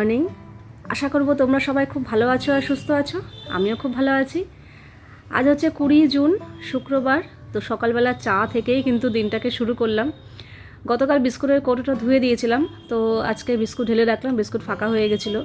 Morning আশা করব তোমরা সবাই খুব ভালো আছো আর সুস্থ আছো। আমিও খুব ভালো আছি। আজ হচ্ছে কুড়ি জুন, শুক্রবার, তো সকালবেলা চা থেকেই কিন্তু দিনটাকে শুরু করলাম। গতকাল বিস্কুটের কৌটোটা ধুয়ে দিয়েছিলাম, তো আজকে বিস্কুট ঢেলে রাখলাম, বিস্কুট ফাঁকা হয়ে গেছিল।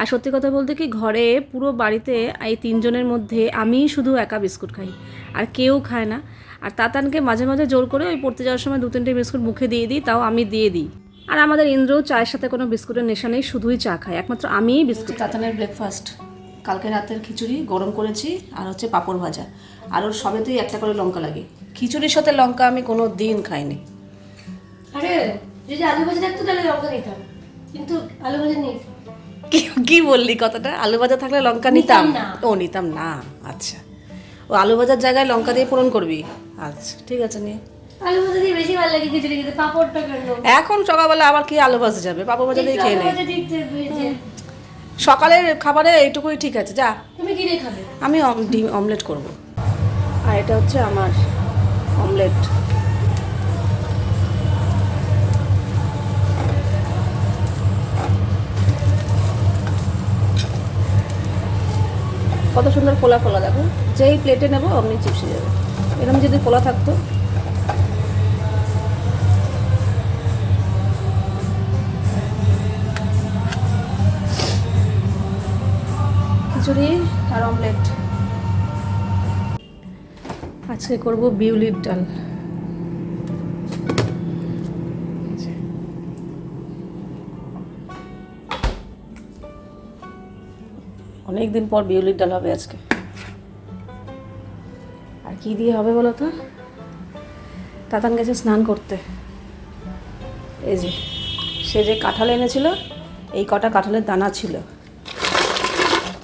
আর সত্যি কথা বলতে কি, ঘরে পুরো বাড়িতে এই তিনজনের মধ্যে আমিই শুধু একা বিস্কুট খাই, আর কেউ খায় না। আর তাতানকে মাঝে মাঝে জোর করে ওই পড়তে যাওয়ার সময় দু তিনটে বিস্কুট মুখে দিয়ে দিই, তাও আমি দিয়ে দিই। আর আমাদের ইন্দ্রও চায়ের সাথে কোনো বিস্কুটের নেশা নেই শুধুই চা খায়। একমাত্র আমিই বিস্কুট। তাতানের ব্রেকফাস্ট কালকে রাতের খিচুড়ি গরম করেছি আর হচ্ছে পাঁপড় ভাজা। আর ওর সবেতেই একটা করে লঙ্কা লাগে। খিচুড়ির সাথে লঙ্কা আমি কোনো দিন খাইনি। আরে যদি আলু ভাজা থাকতো তাহলে লঙ্কা নিতাম কিন্তু আলু ভাজা নেই। কি বললি কথাটা? আলু ভাজা থাকলে লঙ্কা নিতাম নিতাম? ও নিতাম না। আচ্ছা। ও আলু ভাজার জায়গায় লঙ্কা দিয়ে পূরণ করবি? আচ্ছা ঠিক আছে নিয়ে। আলু ভাজা দিয়ে বেশি ভালো লাগে খিচুড়ি খেতে পাঁপড়টা কেন? এখন সকালবেলা আবার কি আলু ভাজা যাবে? পাপা ভাজা দিয়ে খেয়ে আলু নে ভাজা দিতে ভেজে সকালের খাবারে এইটুকুই ঠিক আছে যা। তুমি কি দিয়ে খাবে? আমি ডিম অমলেট করব। আর এটা হচ্ছে আমার অমলেট। কত সুন্দর ফোলা ফোলা দেখো। যেই প্লেটে নেব অমনি চিপসে যাবে। এরকম যদি ফোলা থাকতো খিচুড়ি আর অমলেট। আজকে করব বিউলির ডাল। অনেক দিন পর বিউলির ডাল হবে আজকে। আর কি দিয়ে হবে বলো তো? তাতান গেছে স্নান করতে। এই যে, সে যে কাঁঠাল এনেছিল, এই কটা কাঁঠালের দানা ছিল।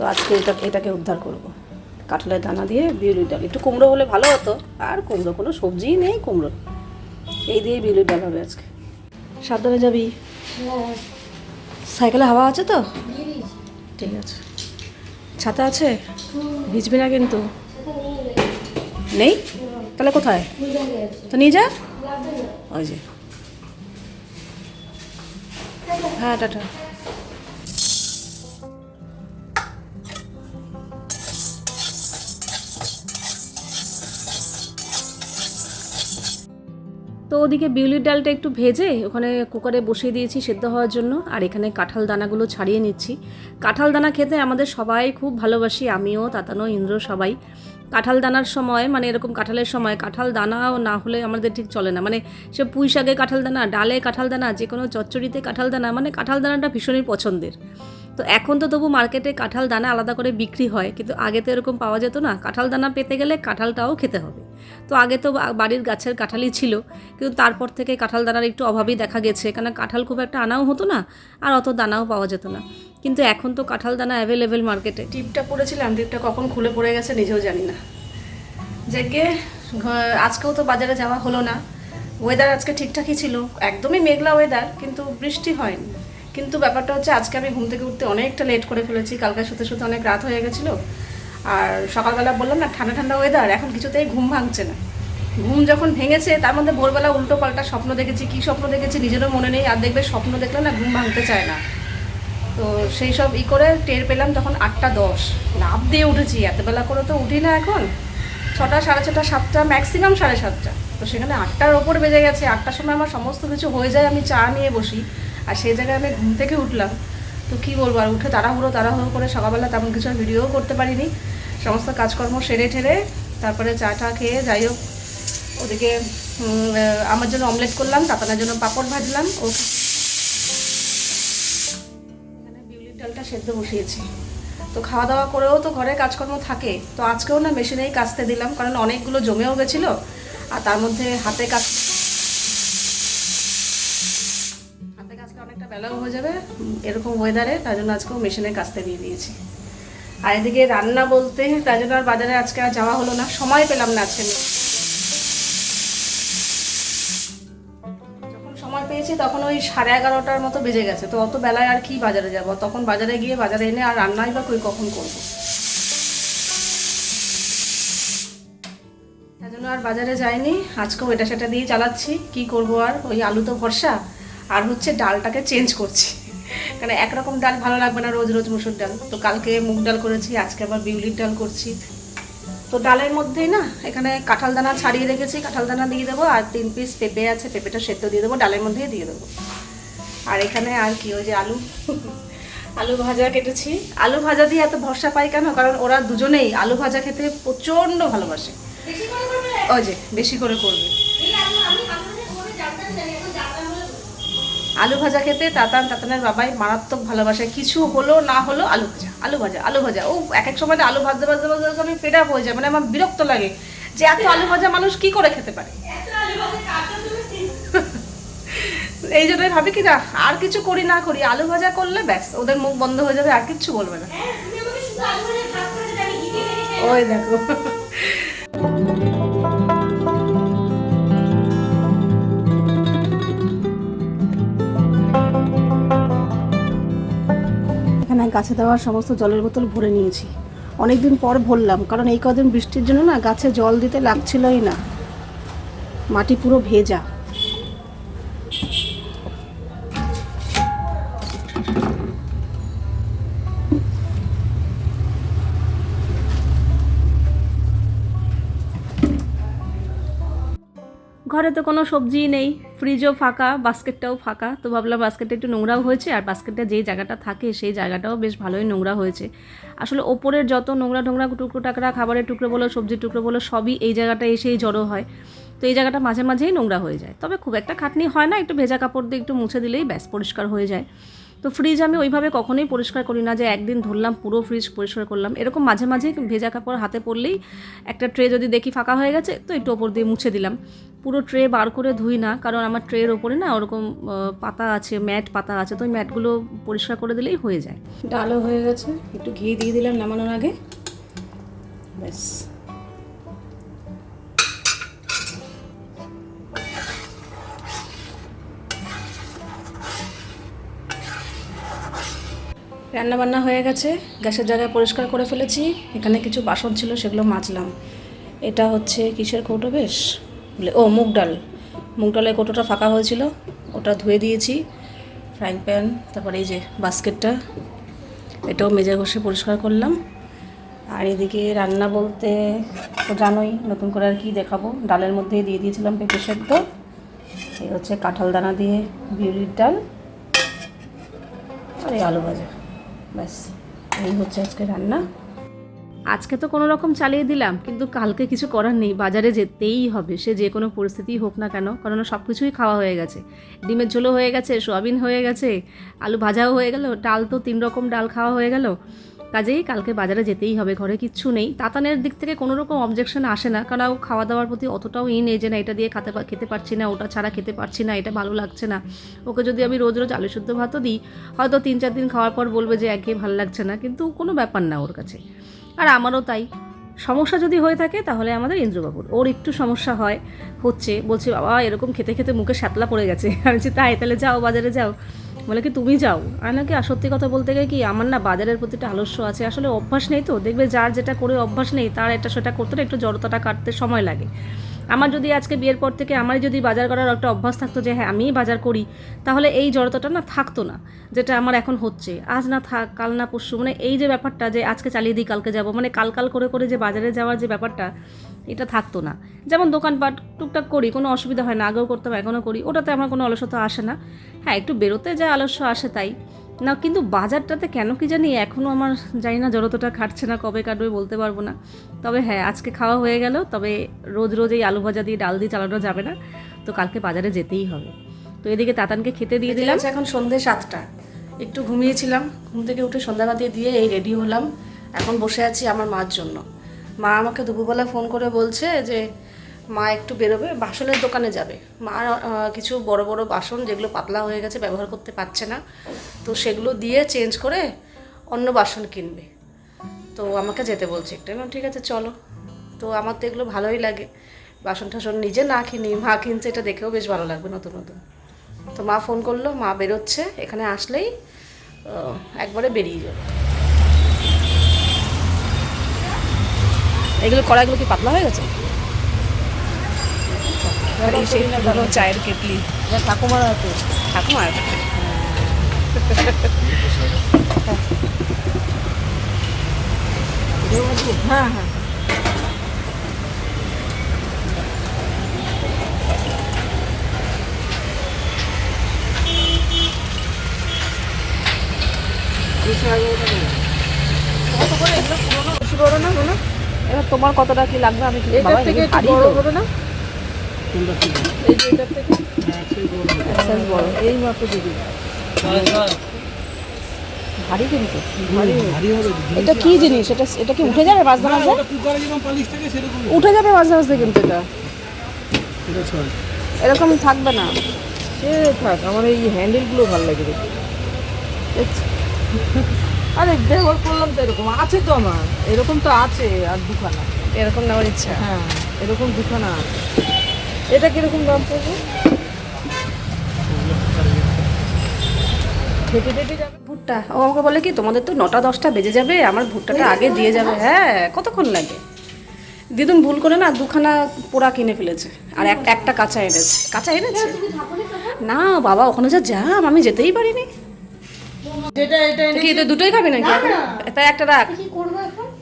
তো আজকে এটা, এটাকে উদ্ধার করব। কাঁঠালের দানা দিয়ে, বিউলির ডাল। একটু কুমড়ো হলে ভালো হতো, আর কুমড়ো কোনো সবজিই নেই, কুমড়ো। এই দিয়ে বিউলির ডাল হবে আজকে। সাবধানে যাবি। সাইকেলে হাওয়া আছে তো? ঠিক আছে। ছাতা আছে? ভিজবি না কিন্তু। নেই? তাহলে কোথায়? তো নিয়ে যা। ওই যে। হ্যাঁ টাটা। তো ওদিকে বিউলির ডালটা একটু ভেজে ওখানে কুকারে বসিয়ে দিয়েছি সেদ্ধ হওয়ার জন্য, আর এখানে কাঁঠাল দানাগুলো ছাড়িয়ে নিচ্ছি। কাঁঠাল দানা খেতে আমাদের সবাই খুব ভালোবাসি, আমিও, তাতানো, ইন্দ্র সবাই। কাঁঠাল দানার সময় মানে এরকম কাঁঠালের সময় কাঁঠাল দানাও না হলে আমাদের ঠিক চলে না। মানে সে পুঁই শাকে কাঁঠাল দানা, ডালে কাঁঠাল দানা, যে কোনো চচ্চড়িতে কাঁঠাল দানা মানে কাঁঠাল দানাটা ভীষণই পছন্দের। তো এখন তো তবু মার্কেটে কাঁঠাল দানা আলাদা করে বিক্রি হয়, কিন্তু আগে তো এরকম পাওয়া যেত না। কাঁঠাল দানা পেতে গেলে কাঁঠালটাও খেতে হবে। তো আগে তো বাড়ির গাছের কাঁঠালই ছিল, কিন্তু তারপর থেকে কাঁঠাল দানার একটু অভাবই দেখা গেছে। কারণ কাঁঠাল খুব একটা আনাও হতো না, আর অত দানাও পাওয়া যেত না। কিন্তু এখন তো কাঁঠাল দানা অ্যাভেলেবেল মার্কেটে টিপটা পড়েছিলাম, টিপটা কখন খুলে পড়ে গেছে নিজেও জানি না। যাকে আজকেও তো বাজারে যাওয়া হলো না। ওয়েদার আজকে ঠিকঠাকই ছিল, একদমই মেঘলা ওয়েদার কিন্তু বৃষ্টি হয়নি। কিন্তু ব্যাপারটা হচ্ছে, আজকে আমি ঘুম থেকে উঠতে অনেকটা লেট করে ফেলেছি। কালকে শুতে শুতে অনেক রাত হয়ে গেছিল। আর সকালবেলা বললাম, না, ঠান্ডা ঠান্ডা ওয়েদার এখন কিছুতেই ঘুম ভাঙছে না। ঘুম যখন ভেঙেছে, তার মধ্যে ভোরবেলা উল্টো পাল্টা স্বপ্ন দেখেছি, কী স্বপ্ন দেখেছি নিজেরও মনে নেই, আর দেখবে স্বপ্ন দেখলে না ঘুম ভাঙতে চায় না। তো সেই সব ই করে টের পেলাম তখন আটটা দশ। লাভ দিয়ে উঠেছি এতবেলা করে তো উঠি না এখন। ছটা, সাড়ে ছটা, সাতটা ম্যাক্সিমাম সাড়ে সাতটা। তো সেখানে আটটার ওপর বেজে গেছে, আটটার সময় আমার সমস্ত কিছু হয়ে যায়, আমি চা নিয়ে বসি। আর সেই জায়গায় আমি ঘুম থেকে উঠলাম। তো কী বলব, আর উঠে তাড়াহুড়ো তাড়াহুড়ো করে সকালবেলা তেমন কিছু আর ভিডিও করতে পারিনি। সমস্ত কাজকর্ম সেরে ঠেরে তারপরে চা টা খেয়ে যাই হোক, ওদিকে আমার জন্য অমলেট করলাম তাতানার জন্য পাঁপড় ভাজলাম, ও এখানে বিউলির ডালটা সেদ্ধ বসিয়েছি। তো খাওয়া দাওয়া করেও তো ঘরে কাজকর্ম থাকে, তো আজকেও না মেশিনেই কাচতে দিলাম, কারণ অনেকগুলো জমেও গেছিল, আর তার মধ্যে হাতে কাজ হাতে কাজলে অনেকটা বেলাও হয়ে যাবে, এরকম ওয়েদারে তার জন্য আজকেও মেশিনে কাচতে দিয়ে দিয়েছি। আর এদিকে রান্না বলতে, তার জন্য আর বাজারে আজকে আর যাওয়া হলো না, সময় পেলাম না আজকে যখন সময় পেয়েছি, তখন ওই সাড়ে এগারোটার মতো বেজে গেছে, তো অত বেলায় আর কি বাজারে যাব? তখন বাজারে গিয়ে বাজারে এনে আর রান্নাই বা কই কখন করব? তার জন্য আর বাজারে যাইনি, আজকেও এটা সেটা দিয়ে চালাচ্ছি, কি করব আর? ওই আলু তো ভরসা আর হচ্ছে ডালটাকে চেঞ্জ করছি। কারণ একরকম ডাল ভালো লাগবে না রোজ রোজ মুসুর ডাল। তো কালকে মুগ ডাল করেছি আজকে আবার বিউলির ডাল করছি। তো ডালের মধ্যেই না এখানে কাঁঠাল দানা ছাড়িয়ে রেখেছি কাঁঠাল দানা দিয়ে দেবো আর তিন পিস পেঁপে আছে পেঁপেটা সেদ্ধ দিয়ে দেবো ডালের মধ্যেই দিয়ে দেবো। আর এখানে আর কি ওই যে আলু। আলু ভাজা কেটেছি। আলু ভাজা দিয়ে এত ভরসা পাই কেন? কারণ ওরা দুজনেই আলু ভাজা খেতে প্রচণ্ড ভালোবাসে। ওই যে বেশি করে করবে এই আমি আমি আমাদের করে জানতাম জানি এখন জানতাম বলে আলু ভাজা খেতে তাতান তাতানের বাবাই মারাত্মক ভালোবাসে। কিছু হলো না হলো আলু ভাজা আলু ভাজা আলু ভাজা। ও এক এক সময় আলু ভাজতে ভাজতে ভাজতে আমি ফেড আপ হয়ে যায় মানে আমার বিরক্ত লাগে যে এত আলু ভাজা মানুষ কি করে খেতে পারে? এই জন্যই ভাবি কি না আর কিছু করি না করি আলু ভাজা করলে ব্যাস ওদের মুখ বন্ধ হয়ে যাবে আর কিচ্ছু বলবে না। হ্যাঁ তুমি গাছে দেওয়ার সমস্ত জলের বোতল ভরে নিয়েছি। অনেকদিন পর ভরলাম, কারণ এই কদিন বৃষ্টির জন্য না গাছে জল দিতে লাগছিলই না। মাটি পুরো ভেজা। ঘরে তো কোনো সবজিই নেই। ফ্রিজও ফাঁকা, বাস্কেটটাও ফাঁকা। তো ভাবলাম বাস্কেটটা একটু নোংরাও হয়েছে আর বাস্কেটটা যেই জায়গাটা থাকে সেই জায়গাটাও বেশ ভালোই নোংরা হয়েছে। আসলে ওপরের যত নোংরা টোংরা টুকরো টাকরা খাবারের টুকরো বলো সবজির টুকরো বলো সবই এই জায়গাটা এসেই জড়ো হয়। তো এই জায়গাটা মাঝে মাঝেই নোংরা হয়ে যায়। তবে খুব একটা খাটনি হয় না, একটু ভেজা কাপড় দিয়ে একটু মুছে দিলেই ব্যাস পরিষ্কার হয়ে যায়। তো ফ্রিজ আমি ওইভাবে কখনোই পরিষ্কার করি না যে একদিন ধরলাম পুরো ফ্রিজ পরিষ্কার করলাম। এরকম মাঝে মাঝে ভেজা কাপড় হাতে পড়লেই একটা ট্রে যদি দেখি ফাঁকা হয়ে গেছে, তো একটু ওপর দিয়ে মুছে দিলাম। পুরো ট্রে বার করে ধুই না, কারণ আমার ট্রের ওপরে না ওরকম পাতা আছে, ম্যাট পাতা আছে, তো ওই ম্যাটগুলো পরিষ্কার করে দিলেই হয়ে যায়। ডালও হয়ে গেছে, একটু ঘি দিয়ে দিলাম নামানোর আগে। ব্যাস। রান্না বান্না হয়ে গেছে, গ্যাসের জায়গায় পরিষ্কার করে ফেলেছি, এখানে কিছু বাসন ছিল সেগুলো মাজলাম। এটা হচ্ছে কিসের কৌটো বেশ? বলে ও, মুগ ডাল। মুগ ডালের কৌটোটা ফাঁকা হয়েছিল। ওটা ধুয়ে দিয়েছি, ফ্রাইং প্যান, তারপরে এই যে বাস্কেটটা, এটাও মেজে ঘষে পরিষ্কার করলাম। আর এদিকে রান্না বলতে তো জানোই, নতুন করে আর কি দেখাবো। ডালের মধ্যে দিয়ে দিয়েছিলাম পেঁপে সেদ্ধ। এই হচ্ছে কাঁঠাল দানা দিয়ে বিউলির ডাল আর এই আলু ভাজা। ব্যাস, এই হচ্ছে আজকে রান্না। আজকে তো কোনো রকম চালিয়ে দিলাম, কিন্তু কালকে কিছু করার নেই। বাজারে যেতেই হবে, সে যে কোনো পরিস্থিতি হোক না কেন, কারণ সব কিছুই খাওয়া হয়ে গেছে। ডিমের ঝোলও হয়ে গেছে, সোয়াবিন হয়ে গেছে, আলু ভাজাও হয়ে গেল, ডাল তো তিন রকম ডাল খাওয়া হয়ে গেল। কাজেই কালকে বাজারে যেতেই হবে, ঘরে কিচ্ছু নেই। তাতানের দিক থেকে কোনো রকম অবজেকশন আসে না, কারণ খাওয়া দাওয়ার প্রতি অতটাও ই নেই যে না, এটা দিয়ে খেতে খেতে পারছি না, ওটা ছাড়া খেতে পারছি না, এটা ভালো লাগছে না। ওকে যদি আমি রোজ রোজ আলু শুদ্ধ ভাতও দিই, হয়তো তিন চার দিন খাওয়ার পর বলবে যে, একঘেয়ে ভালো লাগছে না। কিন্তু কোনো ব্যাপার না ওর কাছে। আর আমারও তাই। সমস্যা যদি হয়ে থাকে, তাহলে আমাদের ইন্দ্রবাবুর। ওর একটু সমস্যা হয়, হচ্ছে, বলছে, বাবা, এরকম খেতে খেতে মুখে শ্যাতলা পড়ে গেছে। আমি বলছি, তাই, তাহলে যাও বাজারে যাও। বলে, কি তুমি যাও? আর নাকি সত্যি কথা বলতে গেলে কি, আমার না বাজারের প্রতি একটা আলস্য আছে। আসলে অভ্যাস নেই তো, দেখবে যার যেটা করে অভ্যাস নেই, তার এটা সেটা করতে না একটু জড়তাটা কাটতে সময় লাগে। আমার যদি আজকে বিয়ের পর থেকে আমার যদি বাজার করার একটা অভ্যাস থাকতো যে হ্যাঁ আমিই বাজার করি, তাহলে এই জড়তাটা না থাকতো না, যেটা আমার এখন হচ্ছে। আজ না থাক, কাল না পরশু মানে এই যে ব্যাপারটা যে আজকে চালিয়ে দিই কালকে যাব মানে কাল কাল করে করে যে বাজারে যাওয়ার যে ব্যাপারটা, এটা থাকতো না। যেমন দোকানপাট টুকটাক করি, কোনো অসুবিধা হয় না, আগেও করতাম, এখনও করি, ওটাতে আমার কোনো অলসতা আসে না। হ্যাঁ একটু বেরোতে যা আলস্য আসে তাই। না কিন্তু বাজারটাতে কেন কি জানি এখনও আমার জানি না জড়তাটা খাটছে না কবে কাটবে বলতে পারব না। তবে হ্যাঁ আজকে খাওয়া হয়ে গেল তবে রোজ রোজ এই আলু ভাজা দিয়ে ডাল দিয়ে চালানো যাবে না তো কালকে বাজারে যেতেই হবে। তো এদিকে তাতানকে খেতে দিয়ে দিলাম। এখন সন্ধে সাতটা। একটু ঘুমিয়েছিলাম ঘুম থেকে উঠে সন্ধ্যাবাতি দিয়ে দিয়ে এই রেডি হলাম। এখন বসে আছি আমার মার জন্য। মা আমাকে দুপুরবেলা ফোন করে বলছে যে মা একটু বেরোবে বাসনের দোকানে যাবে। মা কিছু বড় বড় বাসন যেগুলো পাতলা হয়ে গেছে ব্যবহার করতে পারছে না। তো সেগুলো দিয়ে চেঞ্জ করে অন্য বাসন কিনবে। তো আমাকে যেতে বলছে একটু। বললাম, ঠিক আছে চলো। তো আমার তো এগুলো ভালোই লাগে। বাসন টাসন নিজে না কিনি মা কিনছে এটা দেখেও বেশ ভালো লাগবে নতুন নতুন। তো মা ফোন করল মা বেরোচ্ছে এখানে আসলেই একবারে বেরিয়ে যাবে। এগুলো কড়াইগুলো কি পাতলা হয়ে গেছে? চায়ের কেটলি। ঠাকুমার ঠাকুমার হ্যাঁ হ্যাঁ কত করে এগুলো পুরোনো বেশি বড় না কোনো এবার তোমার কতটা কি লাগবে? আমি কি- এটার থেকে একটু বড় হবে না। এই যে এটার থেকে। বড়। এই মাপে দিবি। ভারী কিন্তু এটা কি জিনিস? এটা এটা কি উঠে যাবে মাঝে মাঝে উঠে যাবে মাঝে মাঝে কিন্তু এটা। এরকম থাকবে না। সে থাক আমার এই হ্যান্ডেলগুলো ভালো লাগে আরে ব্যবহার করলাম তো এরকম। আছে তো আমার। এরকম তো আছে আর দুখানা। এরকম নেওয়ার ইচ্ছা। হ্যাঁ এরকম দুখানা এটা কীরকম দাম পড়বে? ফেটে ফেটে যাবে। ভুট্টা। ও আমাকে বলে কি তোমাদের তো নটা দশটা বেজে যাবে আমার ভুট্টাটা আগে দিয়ে যাবে। হ্যাঁ কতক্ষণ লাগে? দিদুন ভুল করে না দুখানা পোড়া কিনে ফেলেছে আর এক একটা কাঁচা এনেছে। কাঁচা এনেছে? না বাবা ওখানে যা জ্যাম আমি যেতেই পারিনি। কি তুই দুটোই খাবি নাকি? তাই একটা রাখ।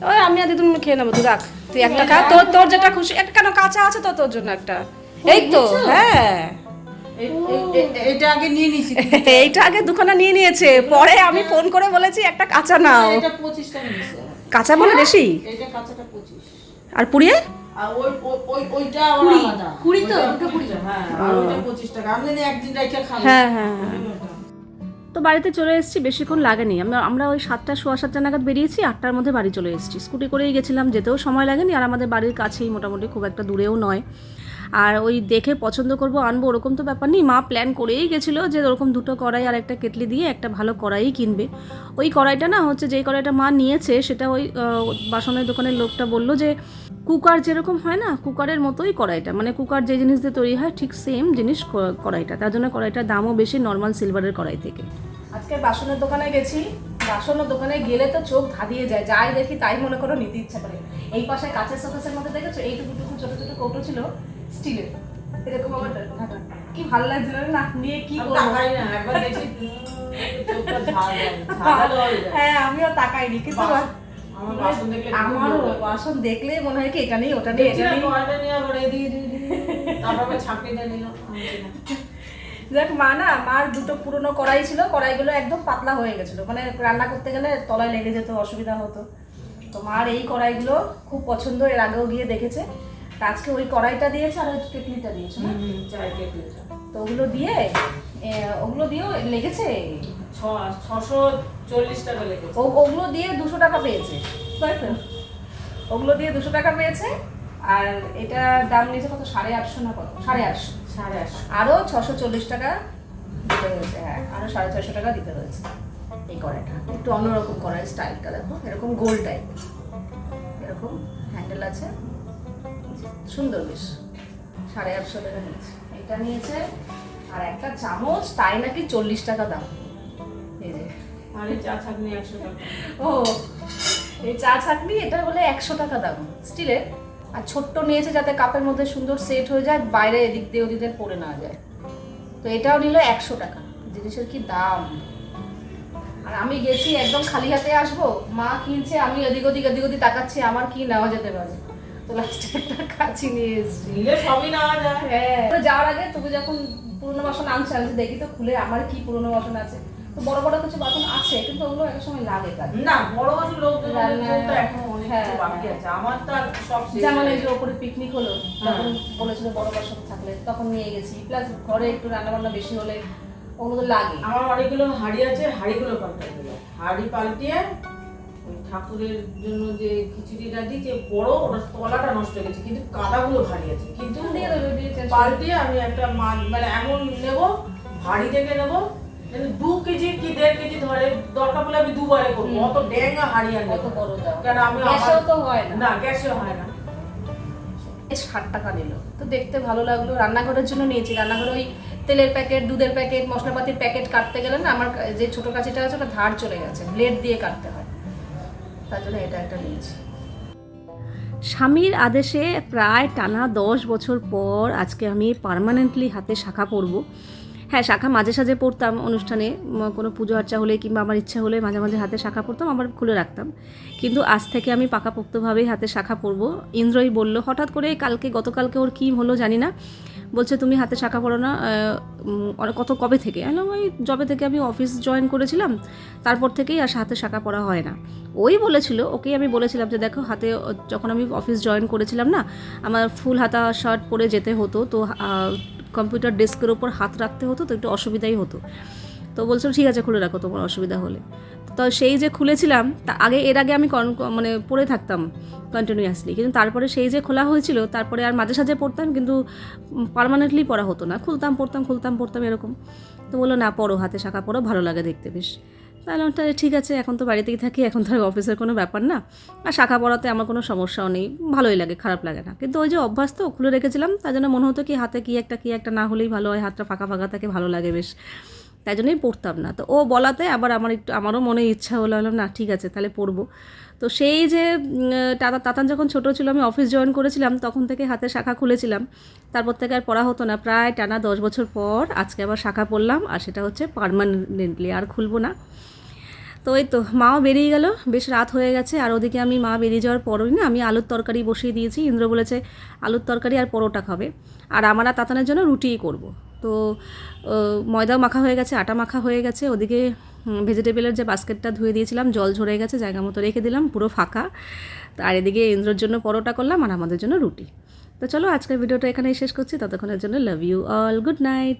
ওই আমি আর দিদুন খেয়ে নেব তুই রাখ। তুই একটা খা তোর তোর যেটা খুশি একটা কেন কাঁচা আছে তো তোর জন্য একটা। এই তো হ্যাঁ। এটা আগে নিয়ে নিছি এইটা আগে দুখানা নিয়ে নিয়েছে। পরে আমি ফোন করে বলেছি একটা কাঁচা নাও। এটা পঁচিশ টাকা নিয়েছে। কাঁচা মানে বেশি? এটা কাঁচাটা পঁচিশ। আর পুড়িয়ে। হ্যাঁ হ্যাঁ হ্যাঁ হ্যাঁ। তো বাড়িতে চলে এসেছি বেশিক্ষণ লাগেনি। আমরা আমরা ওই সাতটা সোয়া সাতটা নাগাদ বেরিয়েছি আটটার মধ্যে বাড়ি চলে এসেছি। স্কুটি করেই গেছিলাম যেতেও সময় লাগেনি আর আমাদের বাড়ির কাছেই মোটামুটি খুব একটা দূরেও নয়। আর ওই দেখে পছন্দ করব, আনব, ওরকম তো ব্যাপার নেই। মা প্ল্যান করেই গেছিল যে ওরকম দুটো কড়াই আর একটা কেটলি দিয়ে একটা ভালো কড়াই কিনবে। ওই কড়াইটা না হচ্ছে যেই কড়াইটা মা নিয়েছে, সেটা ওই বাসনের দোকানের লোকটা বলল যে, কুকার যেরকম হয় না, কুকারের মতোই কড়াইটা। মানে কুকার যে জিনিস দিয়ে তৈরি হয়, ঠিক সেম জিনিস কড়াইটা। তার জন্য কড়াইটার দামও বেশি নর্মাল সিলভারের কড়াই থেকে। আজকে বাসনের দোকানে গেছি। বাসনের দোকানে গেলে তো চোখ ধাঁধিয়ে যায়। যাই দেখি তাই মনে করো নিতে ইচ্ছা করে। এই পাশে কাঁচের শোকেসের মধ্যে দেখেছ? এইটুকু টুকু ছোট ছোট কৌটো ছিল। স্টিলের। এরকম আমার ঢাকা। কি ভালো লাগছিল না? নিয়ে কি তাকাই না একবার দেখি। হয়ে আমিও তাকাইনি কিন্তু আমার বাসন দেখলে হয়। মনে হয় কি ওটা এটা মা না মার দুটো পুরনো কড়াই ছিল কড়াইগুলো একদম পাতলা হয়ে গেছিল। মানে রান্না করতে গেলে তলায় লেগে যেত অসুবিধা হতো। তো মার এই কড়াইগুলো খুব পছন্দ এর আগেও গিয়ে দেখেছে। আজকে ওই কড়াইটা দিয়েছে আর ওই কেটলিটা দিয়েছে না হুম, চায় কেটলিটা। তো ওগুলো দিয়ে ওগুলো দিয়েও লেগেছে? ছশো চল্লিশ টাকা লেগেছে। ওগুলো দিয়ে দুশো টাকা পেয়েছে। তাই তো ওগুলো দিয়ে দুশো টাকা পেয়েছে আর এটা দাম নিয়েছে কত? সাড়ে আটশো না কত? সাড়ে আটশো। সাড়ে আটশো। আরও ছশো চল্লিশ টাকা দিতে হয়েছে হ্যাঁ আরও সাড়ে ছয়শো টাকা দিতে হয়েছে এই কড়াইটা। একটু অন্যরকম কড়াই স্টাইলটা দেখো এরকম গোল টাইপ এরকম হ্যান্ডেল আছে। সুন্দর বেশ। সাড়ে আটশো টাকা নিয়েছে। এটা নিয়েছে আর একটা চামচ তাই নাকি চল্লিশ টাকা দাম। এই যে। আর এই চা ছাকনি একশো টাকা। ও এই চা ছাকনি এটা বলে একশো টাকা দাম। স্টিলের আর ছোট্ট নিয়েছে যাতে কাপের মধ্যে সুন্দর সেট হয়ে যায় বাইরে এদিক দিয়ে ওদিক দিয়ে পড়ে না যায়। তো এটাও নিল একশো টাকা। জিনিসের কি দাম? আর আমি গেছি একদম খালি হাতে আসব। মা কিনছে আমি এদিক ওদিক এদিক ওদিক তাকাচ্ছি আমার কি নেওয়া যেতে পারে? তো লাস্টে একটা কাছি নিয়ে এসেছি। সবই নেওয়া যায়। হ্যাঁ। যাওয়ার আগে তুমি যখন পুরনো বাসন আনছে আমি দেখি তো খুলে আমার কি পুরনো বাসন আছে। তো বড় বড় কিছু বাসন আছে কিন্তু ওগুলো এক সময় লাগে কাজে না বড় বড় লোক তো এখন অনেক হ্যাঁ, বাকি আছে। আমার তো সব যেমন এই যে ওপরে পিকনিক হলো তখন হ্যাঁ। বলেছিল বড় বাসন থাকলে তখন নিয়ে গেছি। প্লাস ঘরে একটু রান্না বান্না বেশি হলে ওগুলো তো লাগে। আমার অনেকগুলো হাড়ি আছে হাড়িগুলো পাল্টাই দিল হাড়ি পাল্টিয়ে ঠাকুরের জন্য যে খিচুড়িটা দিয়েছে বড় ওটার তলাটা নষ্ট হয়ে গেছে কিন্তু কাদাগুলো ভারী আছে। কিন্তু দিয়ে দেবে দিয়ে পাল্টিয়ে আমি একটা মাছ মানে এমন নেব ভারী থেকে নেব দু কেজি কি দেড় কেজি ধরে দরকার পড়লে আমি দুবারে করব। অত ড্যাঙ্গা হাড়ি আর কত বড় দাও। কেন আমি তো হয় না। গ্যাসে হয় না। ষাট টাকা নিল। তো দেখতে ভালো লাগল। রান্নাঘরের জন্য নিয়েছি। রান্নাঘরে ওই তেলের প্যাকেট দুধের প্যাকেট মশলাপাতির প্যাকেট কাটতে গেলে না আমার যে ছোট কাছিটা আছে ওটা ধার চলে গেছে। ব্লেড দিয়ে কাটতে হয়। তার জন্য এটা একটা নিয়েছি স্বামীর আদেশে প্রায় টানা দশ বছর পর আজকে আমি পার্মানেন্টলি হাতে শাখা পরব। হ্যাঁ শাখা মাঝে সাঝে পড়তাম অনুষ্ঠানে কোনো পুজো আর্চা হলে কিংবা আমার ইচ্ছা হলে মাঝে মাঝে হাতে শাখা পড়তাম আবার খুলে রাখতাম। কিন্তু আজ থেকে আমি পাকাপোক্তভাবেই হাতে শাখা পরব। ইন্দ্রই বলল, হঠাৎ করে কালকে, গতকালকে ওর কী হলো জানি না। বলছে, তুমি হাতে শাখা পড়ো না কত, কবে থেকে? আমি ওই জবে থেকে আমি অফিস জয়েন করেছিলাম, তারপর থেকেই আর হাতে শাখা পড়া হয় না। ওই বলেছিল, ওকেই আমি বলেছিলাম যে, দেখো, হাতে, যখন আমি অফিস জয়েন করেছিলাম না, আমার ফুল হাতা শার্ট পরে যেতে হতো, তো কম্পিউটার ডেস্কের ওপর হাত রাখতে হতো, তো একটু অসুবিধাই হতো। তো বলছিল, ঠিক আছে, খুলে রাখো, তোমার অসুবিধা হলে। তো সেই যে খুলেছিলাম তা আগে এর আগে আমি মানে পড়ে থাকতাম কন্টিনিউয়াসলি কিন্তু তারপরে সেই যে খোলা হয়েছিল তারপরে আর মাঝে সাঝে পড়তাম কিন্তু পারমানেন্টলি পড়া হতো না। খুলতাম পড়তাম খুলতাম পড়তাম এরকম। তো বলল না পড়ো হাতে শাখা পড়ো ভালো লাগে দেখতে বেশ। তাহলে বললাম, ঠিক আছে এখন তো বাড়িতেই থাকি এখন তো অফিসের কোনো ব্যাপার না। আর শাখা পড়াতে আমার কোনো সমস্যাও নেই ভালোই লাগে খারাপ লাগে না। কিন্তু ওই যে অভ্যাস তো খুলে রেখেছিলাম তার জন্য মনে হতো কি হাতে কি একটা কি একটা না হলেই ভালো হয় হাতটা ফাঁকা ফাঁকা থাকে ভালো লাগে বেশ। তাই জন্যই পড়তাম না। তো ও বলাতে আবার আমার একটু, আমারও মনে ইচ্ছা হলো হলাম না, ঠিক আছে, তাহলে পড়ব। তো সেই যে টাতা তাতান যখন ছোটো ছিল, আমি অফিস জয়েন করেছিলাম, তখন থেকে হাতে শাখা খুলেছিলাম। তারপর থেকে আর পড়া হতো না। প্রায় টানা দশ বছর পর আজকে আবার শাখা পড়লাম, আর সেটা হচ্ছে পারমানেন্টলি আর খুলবো না। তো এই তো, মাও বেরিয়ে গেল, বেশ রাত হয়ে গেছে, আর ওদিকে আমি, মা বেরিয়ে যাওয়ার পরই না, আমি আলুর তরকারি বসিয়ে দিয়েছি। ইন্দ্র বলেছে, আলুর তরকারি আর পরোটা খাবে। আর আমার তাতানের জন্য রুটিই করব। তো ময়দাও মাখা হয়ে গেছে, আটা মাখা হয়ে গেছে। ওদিকে ভেজিটেবলের যে বাস্কেটটা ধুয়ে দিয়েছিলাম, জল ঝরে গেছে, জায়গা মতো রেখে দিলাম, পুরো ফাঁকা। আর এদিকে ইন্দ্রর জন্য পরোটা করলাম, আর আমাদের জন্য রুটি। তো চলো, আজকের ভিডিওটা এখানেই শেষ করছি। ততক্ষণের জন্য love you all good night